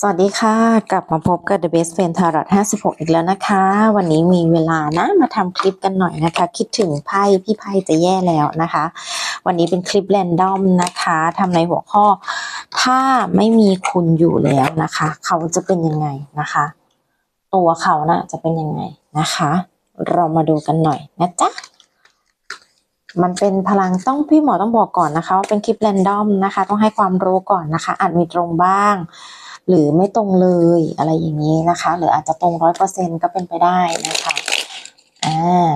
สวัสดีค่ะ กลับมาพบกับ The Best Friend Tarot 56 อีกแล้วนะคะ วันนี้มีเวลานะมาทำคลิปกันหน่อยนะคะ คิดถึงไพ่พี่ไพ่จะแย่แล้วนะคะ วันนี้เป็นคลิปแรนดอมนะคะทำในหัวข้อ ถ้าไม่มีคุณอยู่แล้วนะคะ เขาจะเป็นยังไงนะคะ ตัวเขานะ่ะจะเป็นยังไงนะคะ เรามาดูกันหน่อยนะจ๊ะมันเป็นพลังต้องพี่หมอต้องบอกก่อนนะคะว่าเป็นคลิปแรนดอมนะคะ ต้องให้ความรู้ก่อนนะคะอาจมีตรงบ้าง หรือไม่ตรงเลยอะไรอย่างนี้นะคะ หรืออาจจะตรงร้อยเปอร์เซ็นก็เป็นไปได้นะคะอ่า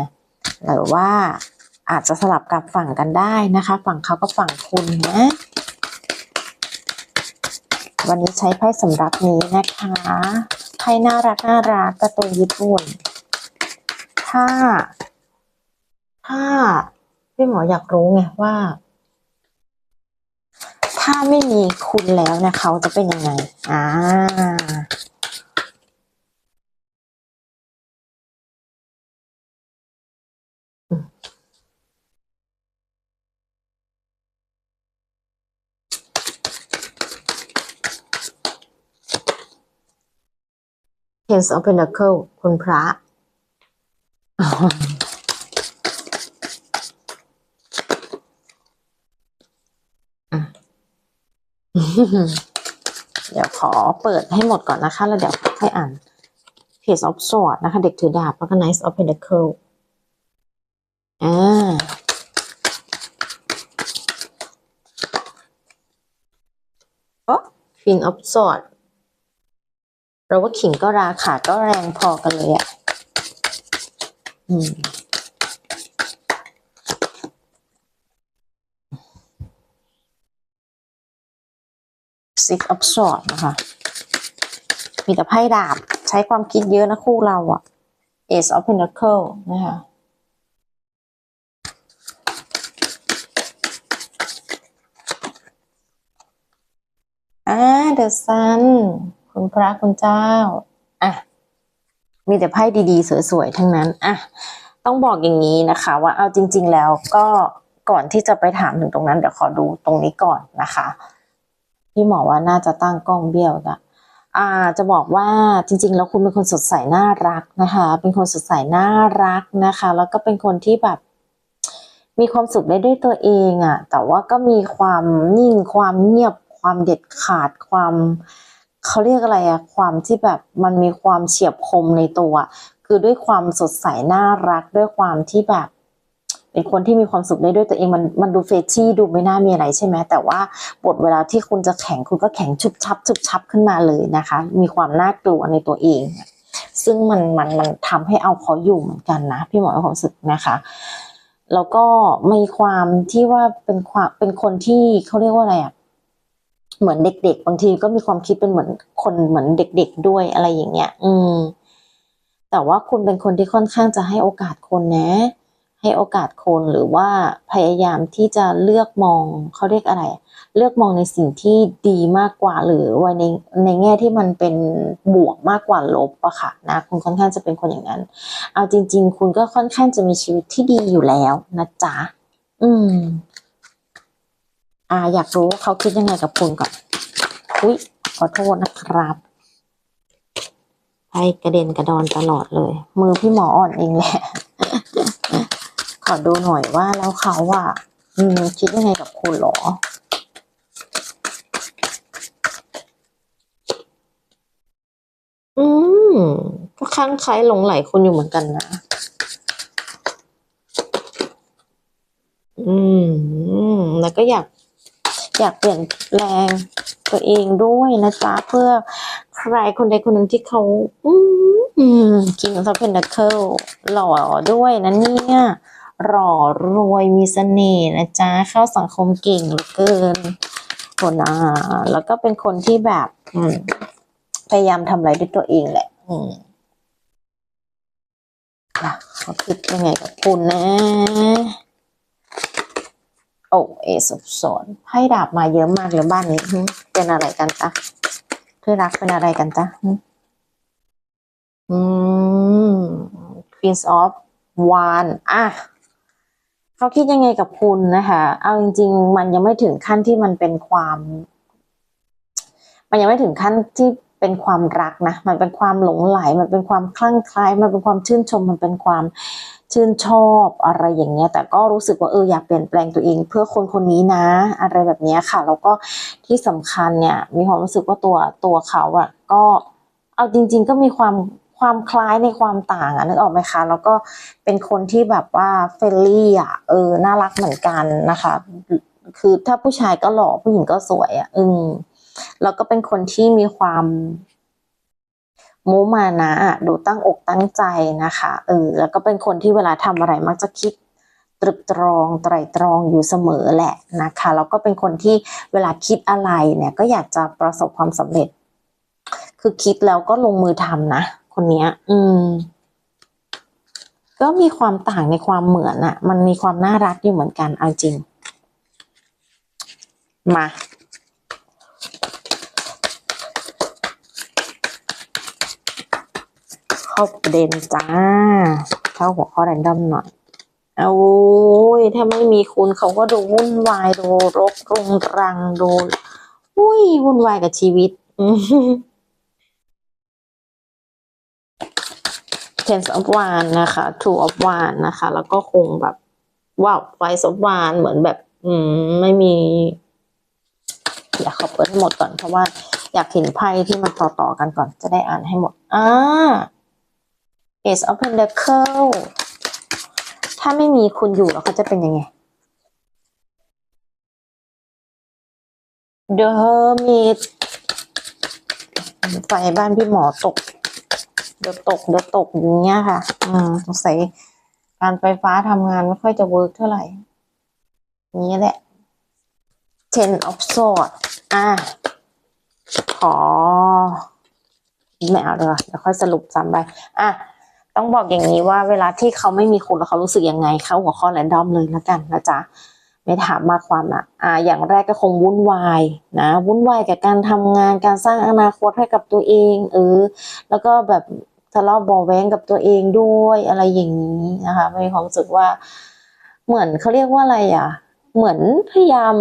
หรือว่าอาจจะสลับกับฝั่งกันได้นะคะ ฝั่งเขาก็ฝั่งคุณนะวันนี้ใช้ไพ่สำรับนี้นะคะไพ่น่ารักน่ารักกระตูนญี่ปุ่น ถ้า ถ้าพี่หมออยากรู้ไงว่า ถ้าไม่มีคุณแล้วเนี่ยเขาจะเป็นยังไง อ่า Prince of Pentacle คุณพระ เดี๋ยวขอเปิดให้หมดก่อนนะคะ แล้วเดี๋ยวค่อยอ่าน Page of Sword นะคะ เด็กถือดาบแล้วก็ Knight of Pentacle อ่าโอ้ Queen of Sword เราว่าขิงก็ราขาก็แรงพอกันเลยอะ่ะ อืม Six of Swords นะคะ มีแต่ไพ่ดาบ ใช้ความคิดเยอะนะคู่เราอะ Ace of Pentacle นะคะอ่า The Sun คุณพระคุณเจ้า อะ มีแต่ไพ่ดีๆ สวยๆ ทั้งนั้น อะ ต้องบอกอย่างนี้นะคะว่าเอาจริง ๆ แล้วก็ก่อนที่จะไปถามถึงตรงนั้น เดี๋ยวขอดูตรงนี้ก่อนนะคะ พี่หมอว่าน่าจะตั้งกล้องเบี้ยวนะอ่าจะบอกว่าจริง ๆ แล้วคุณเป็นคนสดใสน่ารักนะคะ เป็นคนสดใสน่ารักนะคะ แล้วก็เป็นคนที่แบบ มีความสุขได้ด้วยตัวเองอะ่ะ แต่ว่าก็มีความนิ่งความเงียบความเด็ดขาดความเขาเรียกอะไรอะความที่แบบมันมีความเฉียบคมในตัว คือด้วยความสดใสน่ารักด้วยความที่แบบ เป็นคนที่มีความสุขได้ด้วยตัวเองมันมันดูเฟชชี่ดูไม่น่ามีอะไรใช่ไหมแต่ว่าบทเวลาที่คุณจะแข็งคุณก็แข็งชุบชับชุบชับขึ้นมาเลยนะคะ มีความน่ากลัวในตัวเอง ซึ่งมันมันมันทำให้เอาเขาอยู่เหมือนกันนะ พี่หมอความรู้สึกนะคะแล้วก็มีความที่ว่าเป็นความเป็นคนที่เขาเรียกว่าอะไรอะเหมือนเด็ก ๆ บางทีก็มีความคิดเป็นเหมือนคนเหมือนเด็ก ๆ ด้วยอะไรอย่างเงี้ย อืม แต่ว่าคุณเป็นคนที่ค่อนข้างจะให้โอกาสคนนะ ให้โอกาสคนหรือว่าพยายามที่จะเลือกมองเขาเรียกอะไร เลือกมองในสิ่งที่ดีมากกว่าหรือว่าในในแง่ที่มันเป็นบวกมากกว่าลบอะค่ะนะคุณค่อนข้างจะเป็นคนอย่างนั้น เอาจริง ๆ คุณก็ค่อนข้างจะมีชีวิตที่ดีอยู่แล้วนะจ๊ะอืม อ่า อยากรู้ว่าเขาคิดยังไงกับคุณก่อนอุ้ยขอโทษนะครับไพ่กระเด็นกระดอนตลอดเลย มือพี่หมออ่อนเองแหละ อดูหน่อยว่าแล้วเขาอะอืมคิดยังไงกับคุณหรออืมก็คลั่งคล้หลงไหลคุณอยู่เหมือนกันนะ อืม แล้วก็อยากอยากเปลี่ยนแปลงตัวเองด้วยนะจ๊ะ เพื่อใครคนใดคนหนึ่งที่เขา อืมกินซับเพนเคิลหล่อด้วยนะเนี่ย หล่อรวยมีเสน่ห์นะจ๊ะ เข้าสังคมเก่งเหลือเกินคนอ่าแล้วก็เป็นคนที่แบบพยายามทำอะไรด้วยตัวเองแหละ อืมอะเขาคิดยังไงกับคุณนะ โอ้เอสุสนให้ดาบมาเยอะมากเลยบ้านนี้เป็นอะไรกันจ๊ะเพื่อรักเป็นอะไรกันจ๊ะหึอืม Queen of Wands อะ เขาคิดยังไงกับคุณนะคะ เอาจริง ๆ มันยังไม่ถึงขั้นที่มันเป็นความ มันยังไม่ถึงขั้นที่เป็นความรักนะ มันเป็นความหลงไหล มันเป็นความคลั่งไคล้มันเป็นความชื่นชม มันเป็นความชื่นชอบอะไรอย่างเงี้ย แต่ก็รู้สึกว่าเอออยากเปลี่ยนแปลงตัวเอง เพื่อคนคนนี้นะ อะไรแบบเนี้ยค่ะ แล้วก็ที่สำคัญเนี่ย มีความรู้สึกว่าตัวตัวเขาอะก็เอาจริง ๆ ก็มีความ ความคล้ายในความต่างอะนึกออกไหมคะ แล้วก็เป็นคนที่แบบว่าเฟรนลี่อะเออน่ารักเหมือนกันนะคะ คือถ้าผู้ชายก็หล่อผู้หญิงก็สวยอะอืมแล้วก็เป็นคนที่มีความมุมานะดูตั้งอกตั้งใจนะคะเออแล้วก็เป็นคนที่เวลาทำอะไรมักจะคิดตรึกตรองไตรตรองอยู่เสมอแหละนะคะแล้วก็เป็นคนที่เวลาคิดอะไรเนี่ยก็อยากจะประสบความสำเร็จ คือคิดแล้วก็ลงมือทำนะ คนเนี้ย อืม ก็มีความต่างในความเหมือนอะมันมีความน่ารักอยู่เหมือนกันเอาจริง มาเข้าประเด็นจ้า เข้าหัวข้อแรนดอมหน่อยอาโอ้ยถ้าไม่มีคุณเขาก็ดูวุ่นวายดูรกรุงรังดู อุ้ยวุ่นวายกับชีวิต Ten of Wands นะคะ Two of Wands นะคะ แล้วก็คงแบบว้าว Five of Wands เหมือนแบบ อืม ไม่มี อยากขอเปิดให้หมดก่อนเพราะว่าอยากเห็นไพ่ที่มันต่อๆกันก่อนจะได้อ่านให้หมด อ่า Ace of Pentacle ถ้าไม่มีคุณอยู่แล้วเขาจะเป็นยังไง The Hermit ไฟบ้านพี่หมอตก เดี๋ยวตกเดี๋ยวตกอย่างเงี้ยค่ะ อืมสงสัยการไฟฟ้าทำงานไม่ค่อยจะเวิร์กเท่าไหร่ นี้แหละ Ten of Swords อะ ขอ ไม่เอาเลยเดี๋ยวค่อยสรุปซ้ำไปอะ ต้องบอกอย่างนี้ว่าเวลาที่เขาไม่มีคุณแล้วเขารู้สึกยังไง เขาหัวข้อแรนดอมเลยแล้วกันนะจ๊ะไม่ถามมากความนะอ่า อย่างแรกก็คงวุ่นวายนะ วุ่นวายกับการทำงาน การสร้างอนาคตให้กับตัวเอง เออ แล้วก็แบบ ทะเลาะบอแว้งกับตัวเองด้วยอะไรอย่างนี้นะคะมีความรู้สึกว่า เหมือนเขาเรียกว่าอะไรอะ เหมือนพยายาม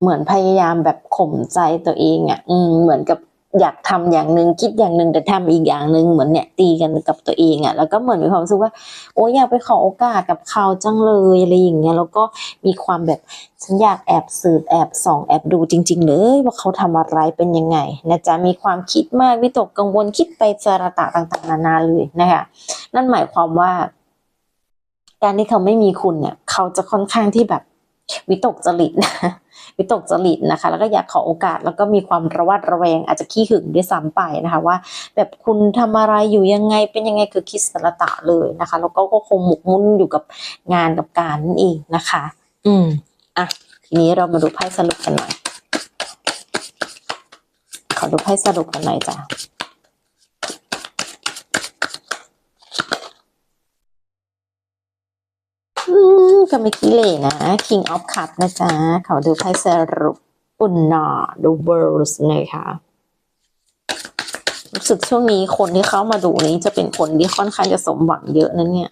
เหมือนพยายามแบบข่มใจตัวเองอะ อืมเหมือนกับ อยากทำอย่างหนึ่งคิดอย่างหนึ่งแต่ทำอีกอย่างหนึ่งเหมือนเนี่ยตีกันกับตัวเองอะแล้วก็เหมือนมีความรู้สึกว่า โอ้อยากไปขอโอกาสกับเขาจังเลยอะไรอย่างเงี้ยแล้วก็มีความแบบฉันอยากแอบสืบแอบส่องแอบดูจริง ๆ เลยว่าเขาทำอะไรเป็นยังไงนะจ๊ะมีความคิดมากวิตกกังวลคิดไปสารตะต่างๆ นานาเลยนะคะนั่นหมายความว่า การที่เขาไม่มีคุณเนี่ย เขาจะค่อนข้างที่แบบ วิตกจริตนะวิตกจริตนะคะ แล้วก็อยากขอโอกาสแล้วก็มีความระวัดระแวง อาจจะขี้หึงด้วยซ้ำไปนะคะว่า แบบคุณทำอะไรอยู่ยังไงเป็นยังไงคือคิดสารตะเลยนะคะ แล้วก็ก็คงหมกมุ่นอยู่กับงานกับการนั่นเองนะคะ อืมอะทีนี้เรามาดูไพ่สรุปกันหน่อยขอดูไพ่สรุปกันหน่อยจ้ะอืม ก็ไม่ขี้เหร่นะ King of Cup นะจ๊ะขอดูไพ่สรุปอุ่นหนา The World นะคะรู้สึกช่วงนี้คนที่เข้ามาดูนี้จะเป็นคนที่ค่อนข้างจะสมหวังเยอะนะเนี่ย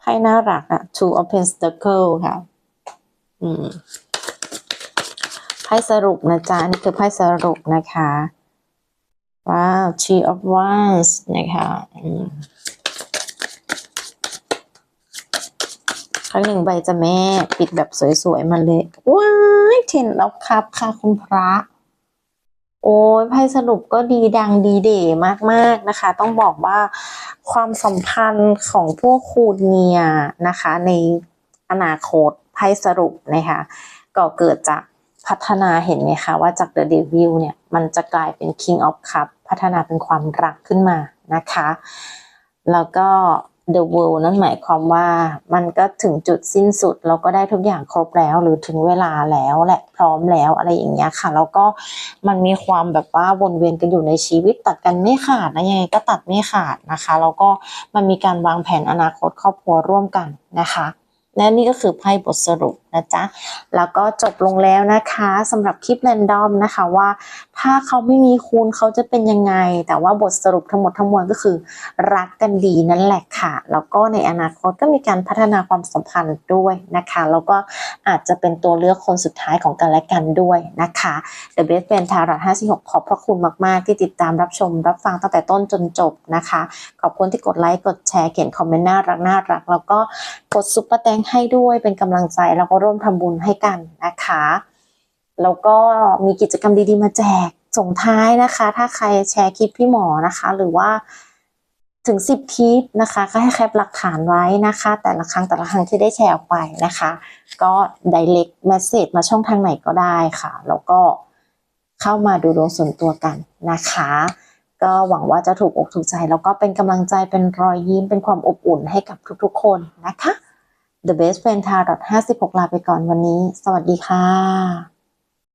ไพ่น่ารักอะ Two of Pentacles ค่ะ อืมไพ่สรุปนะจ๊ะ นี่คือไพ่สรุปนะคะ ว้าว Three of Wands นะคะ อืม ครั้งหนึ่งใบจะแม่ปิดแบบสวยๆมาเลย ว้ายเทนแล้วครับค่ะคุณพระ โอ้ยไพ่สรุปก็ดีดังดีเด่มากๆนะคะ ต้องบอกว่าความสัมพันธ์ของพวกคุณเนี่ยนะคะ ในอนาคตไพ่สรุปนะคะก็เกิดจากพัฒนาเห็นไหมคะว่าจาก The Devil เนี่ย มันจะกลายเป็น King of Cup พัฒนาเป็นความรักขึ้นมานะคะ แล้วก็ The World นั่นหมายความว่ามันก็ถึงจุดสิ้นสุด เราก็ได้ทุกอย่างครบแล้ว หรือถึงเวลาแล้วแหละพร้อมแล้วอะไรอย่างเงี้ยค่ะ แล้วก็มันมีความแบบว่าวนเวียนกันอยู่ในชีวิตตัดกันไม่ขาดนะยังไงก็ตัดไม่ขาดนะคะแล้วก็มันมีการวางแผนอนาคตครอบครัวร่วมกันนะคะ และนี่ก็คือไพ่บทสรุปนะจ๊ะ แล้วก็จบลงแล้วนะคะสำหรับคลิปแรนดอมนะคะว่าถ้าเขาไม่มีคุณเขาจะเป็นยังไง แต่ว่าบทสรุปทั้งหมดทั้งมวลก็คือ รักกันดีนั่นแหละค่ะ แล้วก็ในอนาคตก็มีการพัฒนาความสัมพันธ์ด้วยนะคะ แล้วก็อาจจะเป็นตัวเลือกคนสุดท้ายของกันและกันด้วยนะคะ The Best Friend Tarot 56 ขอบพระคุณมากๆ ที่ติดตามรับชมรับฟังตั้งแต่ต้นจนจบนะคะ ขอบคุณที่กดไลค์กดแชร์เขียนคอมเมนต์น่ารักน่ารักแล้วก็กดซุปเปอร์แตงให้ด้วยเป็นกำลังใจแล้วก็ร่วมทำบุญให้กันนะคะ แล้วก็มีกิจกรรมดีๆมาแจกส่งท้ายนะคะ ถ้าใครแชร์คลิปพี่หมอนะคะ หรือว่าถึง 10 คลิปนะคะ ก็ให้แคปหลักฐานไว้นะคะ แต่ละครั้งแต่ละครั้งที่ได้แชร์ออกไปนะคะ ก็ direct message มาช่องทางไหนก็ได้ค่ะ แล้วก็เข้ามาดูดวงส่วนตัวกันนะคะ ก็หวังว่าจะถูกอกถูกใจ แล้วก็เป็นกำลังใจเป็นรอยยิ้มเป็นความอบอุ่นให้กับทุกๆ คนนะคะ The Best Friend ทาร์56 ลาไปก่อนวันนี้ สวัสดีค่ะ